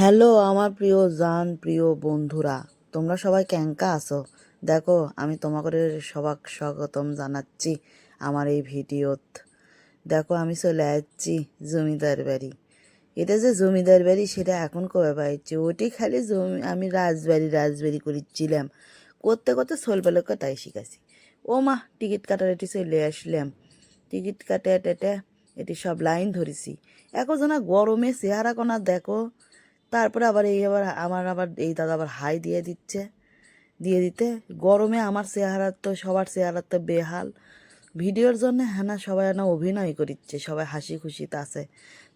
Hello, আমার প্রিয় জান, প্রিয় বন্ধুরা। তোমরা সবাই ক্যাঙ্কা আছো? দেখো, আমি তোমাদের সবাক স্বাগতম জানাচ্ছি আমার এই ভিডিওত। দেখো, আমি চলে আসছি জমিদার বাড়ি। এটা যে জমিদার বাড়ি, সেটা এখন কবে পাইছি? ওটি খালি জমি, আমি রাজবাড়ি রাজবাড়ি করেছিলাম। করতে করতে ছোলবেলাকে তাই শিখাছি ও মা, টিকিট কাটার এটি চলে আসলাম। টিকিট কাটে টেটে এটি সব লাইন ধরেছি। এখন গরমে চেহারা কোনা দেখো তারপরে আবার এই আবার, আমার আবার এই দাদা আবার হাই দিয়ে দিচ্ছে। দিয়ে দিতে, গরমে আমার চেহারা তো, সবার চেহারা তো বেহাল। ভিডিওর জন্য হ্যাঁ না সবাই না অভিনয় করিচ্ছে, সবাই হাসি খুশিতে আছে।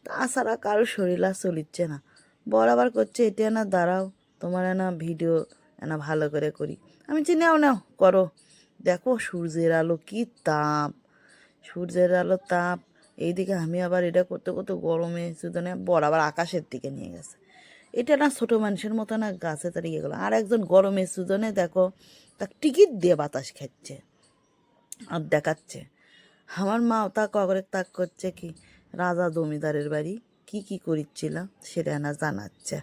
তাছাড়া কারও শরীর আর চলিচ্ছে না। বরাবর করছে, এটা না দাঁড়াও, তোমার না ভিডিও না ভালো করে করি। আমি বলছি, নাও নাও, করো। দেখো, সূর্যের আলো কি তাপ, সূর্যের আলো তাপ। এইদিকে আমি আবার এটা করতে করতে গরমে শুধু না বরাবর আকাশের দিকে নিয়ে গেছে। এটা না ছোটো মানুষের মতো না গাছে তাড়িয়ে গেলো আর একজন গরমের সুজনে দেখো তা টিকিট দিয়ে বাতাস খাচ্ছে, আর দেখাচ্ছে। আমার মাও তা কগরে তাক করছে কি, রাজা জমিদারের বাড়ি, কি কি করিচ্ছিল সেটা না জানাচ্ছে।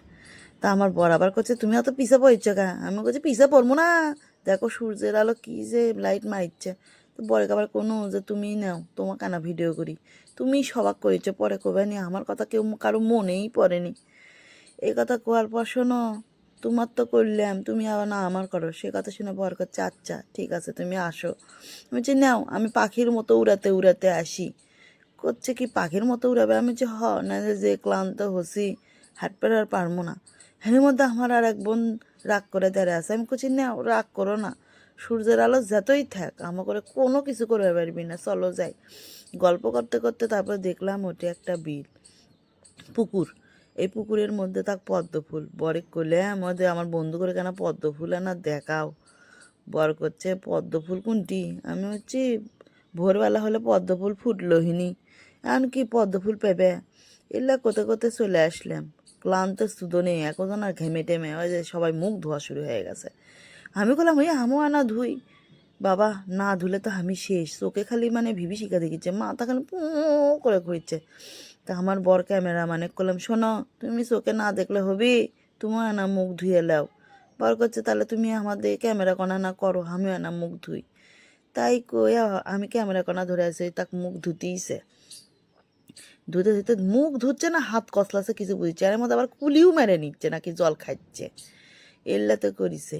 তা আমার বরাবর করছে, তুমি অত পিছে পড়ছো কা আমি বলছি, পিছে পড়ব না। দেখো সূর্যের আলো কি যে লাইট মারিচ্ছে। তো পরে আবার কোনো যে তুমি নাও, তোমাকে না ভিডিও করি। তুমি সবাক করেছ, পরে কবে নি? আমার কথা কেউ কারও মনেই পড়েনি। এই কথা কোয়ার পর শোনো, তোমার তো করলাম তুমি আবার না আমার করো। সে কথা শুনে বর করছে আচ্ছা ঠিক আছে, তুমি আসো। আমি বলছি, নাও, আমি পাখির মতো উড়াতে উড়াতে আসি। করছে কি, পাখির মতো উড়াবে? আমি যে হ না যে ক্লান্ত হসি, হাট পের আর পারব না। এর মধ্যে আমার আর এক বোন রাগ করে দাঁড়িয়ে আছে। আমি করছি নাও, রাগ করো না। সূর্যের আলো যতই থাক, আমার করে কোনো কিছু করবে পারবি না। চলো যাই। গল্প করতে করতে তারপর দেখলাম ওটি একটা বিল, পুকুর। এই পুকুরের মধ্যে থাক পদ্ম ফুল। বরে করলে আমাদের আমার বন্ধু করে কেন পদ্ম ফুল না দেখাও। বর করছে, পদ্ম ফুল কোনটি? আমি হচ্ছি ভোরবেলা হলে পদ্ম ফুল ফুটলোহিনি। এখন কি পদ্ম ফুল পেবে? এগুলা কোতে কোতে চলে আসলাম। ক্লান্ত সুদো সুদনে এখন আর ঘেমে টেমে, ওই যে সবাই মুখ ধোয়া শুরু হয়ে গেছে। আমি বললাম ওই আমও আনা ধুই। বাবা, না ধুলে তো আমি শেষ। চোখে খালি মানে ভিবি ভিভিশিকা দেখিচ্ছে মাথা খালি পু করে ঘুরছে। তা আমার বর ক্যামেরা মানে করলাম শোনো, তুমি চোখে না দেখলে হবে? তুমিও আনা মুখ ধুয়ে লাও বর করছে তাহলে তুমি আমাদের ক্যামেরা কণা না করো, আমিও আনা মুখ ধুই। তাই কই আমি ক্যামেরা কণা ধরে আছি তাকে মুখ ধুতেইছে ধুতে ধুতে মুখ ধুচ্ছে না, হাত কসলাছে কিছু বুঝছে আর এর মধ্যে আবার কুলিও মেরে নিচ্ছে, নাকি জল খাচ্ছে এল্লাতে করিছে।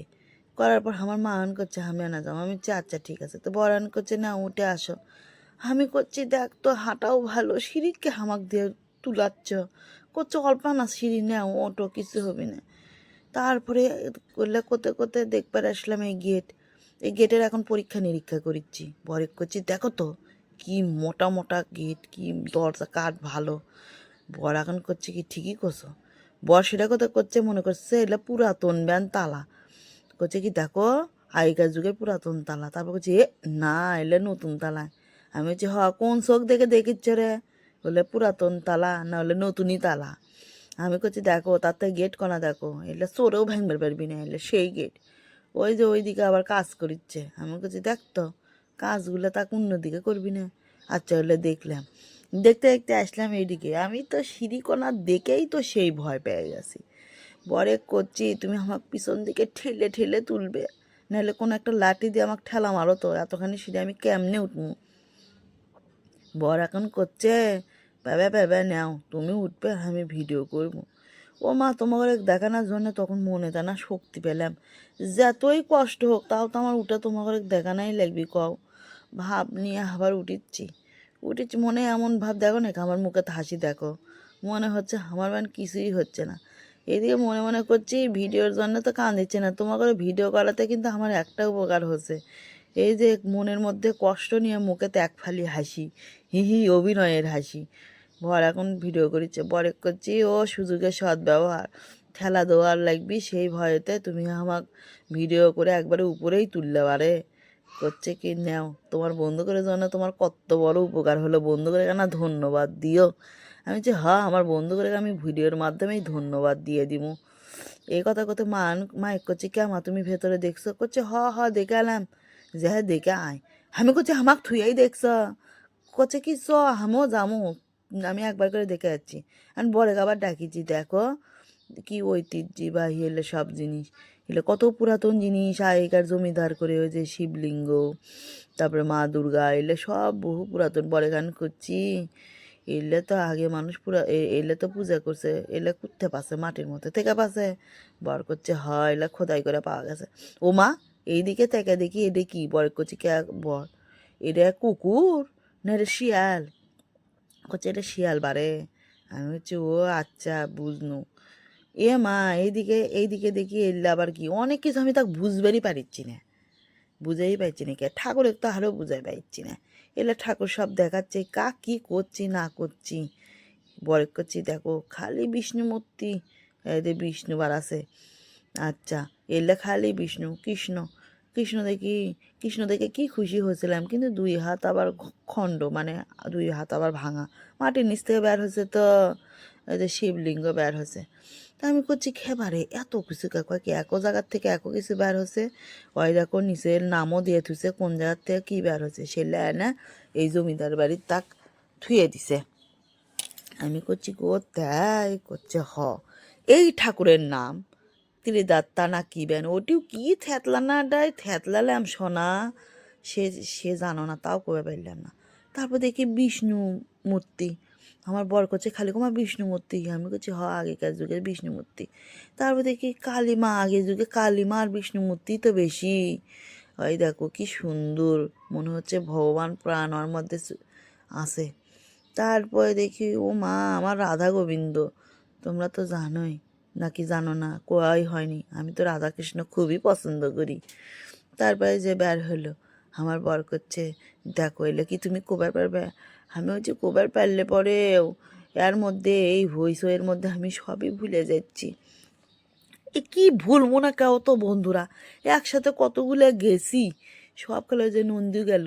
করার পর আমার মা আন করছে, আমি আনা যাও আমি আচ্ছা ঠিক আছে। তো বর আন করছে, না, উঠে আসো। আমি করছি, দেখ তো হাঁটাও ভালো। সিঁড়িকে হামাক দিয়ে তুলাচ্ছ। করছে, অল্প না, সিঁড়ি নেও, অটো, কিছু হবে না। তারপরে করলে, করতে করতে দেখবার আসলাম এই গেট এই গেটের এখন পরীক্ষা নিরীক্ষা করিচ্ছি। বরে করছি, দেখো তো, কি মোটা মোটা গেট কি দরজা, কাঠ ভালো। বর এখন করছে কি, ঠিকই করছ? বর সেটা কথা করছে, মনে করছে এগুলো পুরাতন ব্যান তালা। করছে কি, দেখো, আগেকার যুগের পুরাতন তালা। তারপর করছে, এ, না, এলে নতুন তালা আমি বলছি হ কোন চোখ দেখে দেখিচ্ছ রে? বলে, পুরাতন তালা, না হলে নতুনই তালা। আমি করছি দেখো, তার থেকে গেট কনা দেখো। এলে চোরেও ভাঙবার পারবি না, এলে সেই গেট ওই যে ওই দিকে আবার কাজ করিচ্ছে। আমি করছি দেখ তো, কাজগুলো তাকে অন্যদিকে করবি না। আচ্ছা হলে দেখলাম। দেখতে দেখতে আসলাম এইদিকে। আমি তো সিঁড়িকোনা দেখেই তো সেই ভয় পেয়ে গেছি। বরে করছি তুমি আমাকে পিছন দিকে ঠেলে ঠেলে তুলবে? নাহলে কোনো একটা লাঠি দিয়ে আমাকে ঠেলা মারো তো? এতখানি সিঁড়ি আমি কেমনে উঠবো? বর এখন করছে? প্যাবে প্যাবে নাও, তুমি উঠবে, আমি ভিডিও করব। ও মা, তোমাকে দেখানোর জন্য তখন মনে তা না শক্তি পেলাম। যতই কষ্ট হোক, তাও তো আমার উঠে তোমাকে দেখানাই লাগবি, কও। ভাব নিয়ে আবার উঠিচ্ছি উঠেছি মনে এমন ভাব দেখো না, আমার মুখে হাসি দেখো। মনে হচ্ছে আমার মান কিছুই হচ্ছে না। এদিকে মনে মনে করছি ভিডিওর জন্য তো কাঁদিচ্ছে না। তোমাকে ভিডিও করাতে কিন্তু আমার একটা উপকার হচ্ছে। এই যে মনের মধ্যে কষ্ট নিয়ে মুখে ত্যাগ ফালি হাসি, হি হি অভিনয়ের হাসি। বর এখন ভিডিও করিচ্ছে বরে করছি, ও সুযোগের সৎ ব্যবহার। ঠেলা দেওয়ার লাগবি, সেই ভয়েতে তুমি আমাক ভিডিও করে একবারে উপরেই তুললে পারে। করছে কি নাও? তোমার বন্ধু করে জন্য তোমার কত বড় উপকার হলো, বন্ধু করে কেন ধন্যবাদ দিও? আমি যে হ্যাঁ আমার বন্ধু করে আমি ভিডিওর মাধ্যমেই ধন্যবাদ দিয়ে দিব। এই কথা কথা মা মাইক করছে, কে মা, তুমি ভেতরে দেখছ? করছে, হ হ, দেখে হ্যাঁ দেখে আয় আমি করছি আমাক থুয়াই দেখছ করছে কি চ আমিও যামো আমি একবার করে দেখে যাচ্ছি আমি বরে আবার ডাকিছি দেখো কি ঐতিহ্যবাহী এলে সব জিনিস এলে কত পুরাতন জিনিস আগেকার জমিদার করে ওই যে শিবলিঙ্গ তারপরে মা দুর্গা এলে সব বহু পুরাতন বড় গান করছি এলে তো আগে মানুষ পুরা এলে তো পূজা করছে এলে কুত্তে পাছে মাটির মধ্যে থেকে পাছে বর করছে হয় এলে খোদাই করে পাওয়া গেছে ও মা এইদিকে থেকে দেখি এটা কি? বর করছে কে? বর। এটা কুকুর? না, এটা শিয়াল। করছে এটা শিয়াল বারে। আমি হচ্ছে, ও আচ্ছা বুঝনু। এ মা, এইদিকে এইদিকে দেখি এলে আবার কি? অনেক কিছু আমি তাকে বুঝবারই পারিচ্ছি না। বুঝেই পাইছি না কে? ঠাকুরের তো আরও বুঝাই পাইছি না। এলে ঠাকুর সব দেখাচ্ছে, কা কি করছি, না করছি? বরে করছি, দেখো, খালি বিষ্ণু মূর্তি। এদের বিষ্ণু বার আছে। আচ্ছা এলে খালি বিষ্ণু, কৃষ্ণ। কৃষ্ণ দেখি, কৃষ্ণ দেখে কি খুশি হয়েছিলাম। কিন্তু দুই হাত আবার খণ্ড মানে দুই হাত আবার ভাঙা। মাটির নিচ থেকে বের হয়েছে তো যে শিবলিঙ্গ বের হয়েছে। তা আমি করছি, খেবারে এত কিছু কয় কি, এক জায়গার থেকে এক কিছু বের হচ্ছে ওই দেখো, নিচের নামও দিয়ে থুছে কোন জায়গার থেকে কী বের হচ্ছে সে না, এই জমিদার বাড়ির তাক থুয়ে দিছে। আমি করছি গো তাই করছে হ। এই ঠাকুরের নাম। ত্রিদাত্তা না কী বেন ওটিও কি থ্যাতলা না ডায় থ্যাতলালাম সোনা সে সে জানো না তাও কবে পারলাম না তারপর দেখি বিষ্ণু মূর্তি আমার বর করছে খালি তোমার বিষ্ণু মূর্তি আমি করছি হ আগেকার যুগের বিষ্ণু মূর্তি তারপর দেখি কালী মা আগের যুগে কালী মা আর বিষ্ণু মূর্তি তো বেশি ওই দেখো কি সুন্দর মনে হচ্ছে ভগবান প্রাণ ওর মধ্যে সু- আছে তারপরে দেখি ও মা আমার রাধা গোবিন্দ তোমরা তো জানোই নাকি জানো না, কোয়াই হয়নি। আমি তো রাধাকৃষ্ণ খুবই পছন্দ করি। তারপরে যে বের হলো, আমার বর করছে, দেখো, এলে কি তুমি কোবার পারবে? আমি হচ্ছে কোবার পারলে পরেও এর মধ্যে এই ভইস এর মধ্যে আমি সবই ভুলে যাচ্ছি। এ কি ভুলবো না কেউ তো বন্ধুরা? একসাথে কতগুলো গেছি সব ওই যে নন্দী গেল।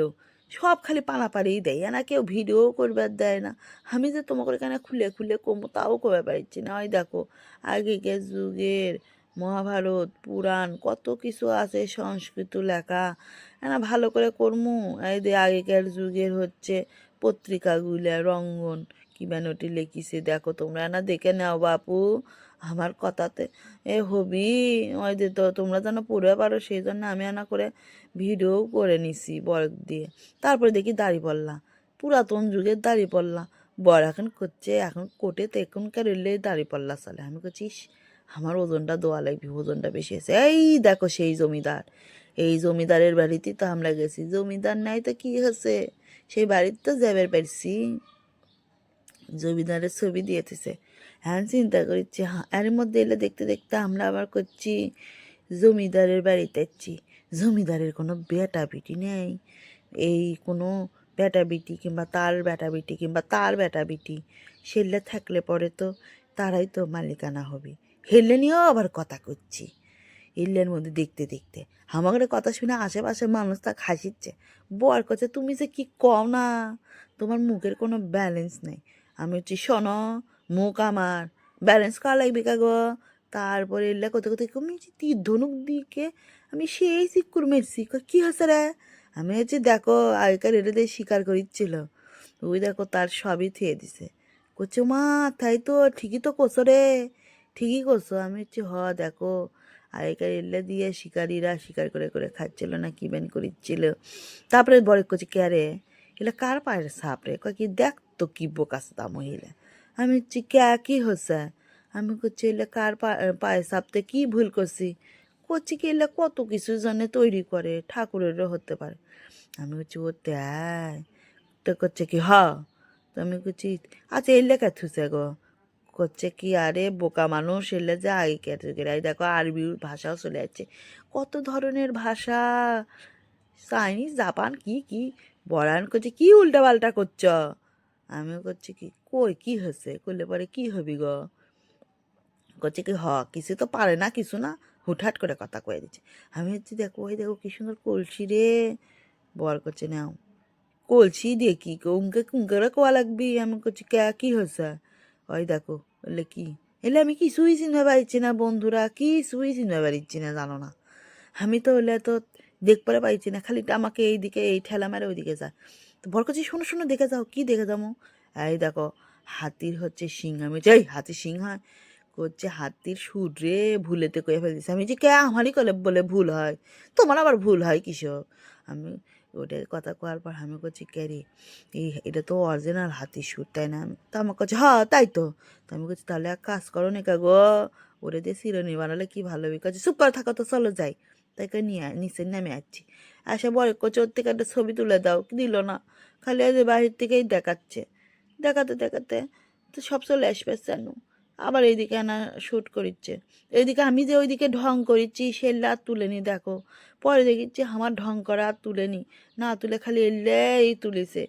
সব খালি পানাপাড়িই দেয়। না কেউ ভিডিও করবার দেয় না। আমি যে তোমাকে এখানে খুলে খুলে কমো, তাও করবে পারছি না। ওই দেখো, আগেকার যুগের মহাভারত, পুরাণ, কত কিছু আছে, সংস্কৃত লেখা। না ভালো করে করমু। এই যে আগেকার যুগের হচ্ছে পত্রিকাগুলা, রঙ্গন, কি বেনটি লেখিছে, দেখো তোমরা। না দেখে নাও বাপু। আমার কথাতে। এ হবি, ওই যে তো তোমরা যেন পড়ে পারো, সেই জন্য আমি আনা করে ভিডিও করে নিছি বর দিয়ে। তারপরে দেখি দাড়ি পড়লা পুরাতন যুগের দাড়ি পড়লা বর এখন করছে, এখন কোটে তো এখনকার এলে দাড়ি পড়লা চলে আমি করছিস আমার ওজনটা দোয়া লাগবে, ওজনটা বেশি আছে এই দেখো সেই জমিদার, এই জমিদারের বাড়িতে তো আমরা গেছি। জমিদার নাই তো কি হয়েছে? সেই বাড়িতে তো যাবার পারছি জমিদারের ছবি দিয়েছে হ্যাঁ চিন্তা করছি এর মধ্যে এলে দেখতে দেখতে আমরা আবার করছি, জমিদারের বাড়িতে যাচ্ছি। জমিদারের কোনো বেটা বিটি নেই। এই কোনো বেটা বিটি কিংবা তার বেটা বিটি কিংবা তার বেটা বিটি সেলে থাকলে পরে তো তারাই তো মালিকানা হবে। হেললে নিয়েও আবার কথা করছি। এলের মধ্যে দেখতে দেখতে আমাকে কথা শুনে আশেপাশের মানুষ তা হাসিচ্ছে। বর করছে, তুমি যে কি কও না? তোমার মুখের কোনো ব্যালেন্স নেই। আমি হচ্ছি শোনো মুখ আমার। ব্যালেন্স করা লাগবে কাগো তারপরে এলে কোথাও কোথায় আমি যে তীর ধনুক দিকে আমি সেই সিকুর মেরছি। কি হচ্ছে রে? আমি হচ্ছে দেখো, আগেকার এটা দিয়ে শিকার করিচ্ছিল। ওই দেখো, তার সবই থিয়ে দিছে। করছে মা, তাই তো, ঠিকই তো করছ রে। ঠিকই করছ। আমি হচ্ছে হ, দেখো, আগেকার এলে দিয়ে শিকারীরা শিকার করে করে খাচ্ছিল না, কি বেন করিচ্ছিল? তারপরে বড় করছে কে রে? এলে, কার পায়ের সাপ রে? কয়, কি দেখ তো, কি বোকাস তা মহিলা। আমি হচ্ছে কে হচ্ছে আমি করছি এলে কার পা- পায়ের সাপতে কি ভুল করছি? করছি কি, এলে কত কিছু জনে তৈরি করে ঠাকুরেরও হতে পারে। আমি করছি ও তাই তো করছে কি, হ। তো আমি করছি আচ্ছা এলে কে থুসে গো? করছে কি, আরে, বোকা মানুষ, এলে যে আগে দেখো, আরবি ভাষাও চলে যাচ্ছে। কত ধরনের ভাষা? চাইনিজ, জাপান, কি কি? বরান করছে কি উল্টা পাল্টা করছ? আমিও করছি কি? কই, কি হয়েছে? করলে পরে কি হবি গো? করছে কি, হ কিছু তো পারে না, কিছু না। হুটহাট করে কথা কয়ে দিচ্ছে। আমি হচ্ছে দেখো, ওই দেখো কি সুন্দর কলসি রে। বর করছে, নাও। কলসি দিয়ে কি উনকে কুঙ্কারে কোয়া লাগবি? আমি করছি, কে, কি হয়েছে? ওই দেখো, বললে কি? এলে আমি কি কিছুই চিনতে পারছি না বন্ধুরা কি কিছুই চিনতে পারছি না, জানো না। আমি তো হলে তো দেখতে পাইছি না, খালি আমাকে এইদিকে, এই ঠেলা মারে ওইদিকে যায়। তো বর কাছে শোনো শোনো, দেখে যাও, কি দেখে যাব? এই দেখো, হাতির হচ্ছে সিং আমি যাই হাতির সিং হয়? করছে হাতির সুর রে, ভুলেতে কয়ে ফেলতেছে। আমি যে কে? আমারই কলে বলে ভুল হয়। তোমার আবার ভুল হয় কিসব আমি ওটা কথা কওয়ার পর আমি করছি কে রে? এই, এটা তো অরিজিনাল হাতির সুর, তাই না? তা আমার কাছে হ্যাঁ তাই তো। তো আমি বলছি তাহলে এক কাজ করো না কা গো, ওরে দিয়ে সিরনি বানালে কি ভালো হবে? কাছে চুপ করে থাকো তো, চলো যাই। তাই নিয়ে নিচে নামে আসছি। আসে বলে, কোচ ওর থেকে একটা ছবি তুলে দাও। দিল না। খালি আজ বাহির থেকেই দেখাচ্ছে। দেখাতে দেখাতে তো সব চলে আসবে জানু আবার এইদিকে আনা শ্যুট করিচ্ছে। এইদিকে আমি যে ওইদিকে ঢং করিচ্ছি সেল্লা আর তুলেনি, দেখো। পরে দেখিচ্ছি আমার ঢং করা আর তুলেনি। না তুলে খালি এলেই তুলিছে।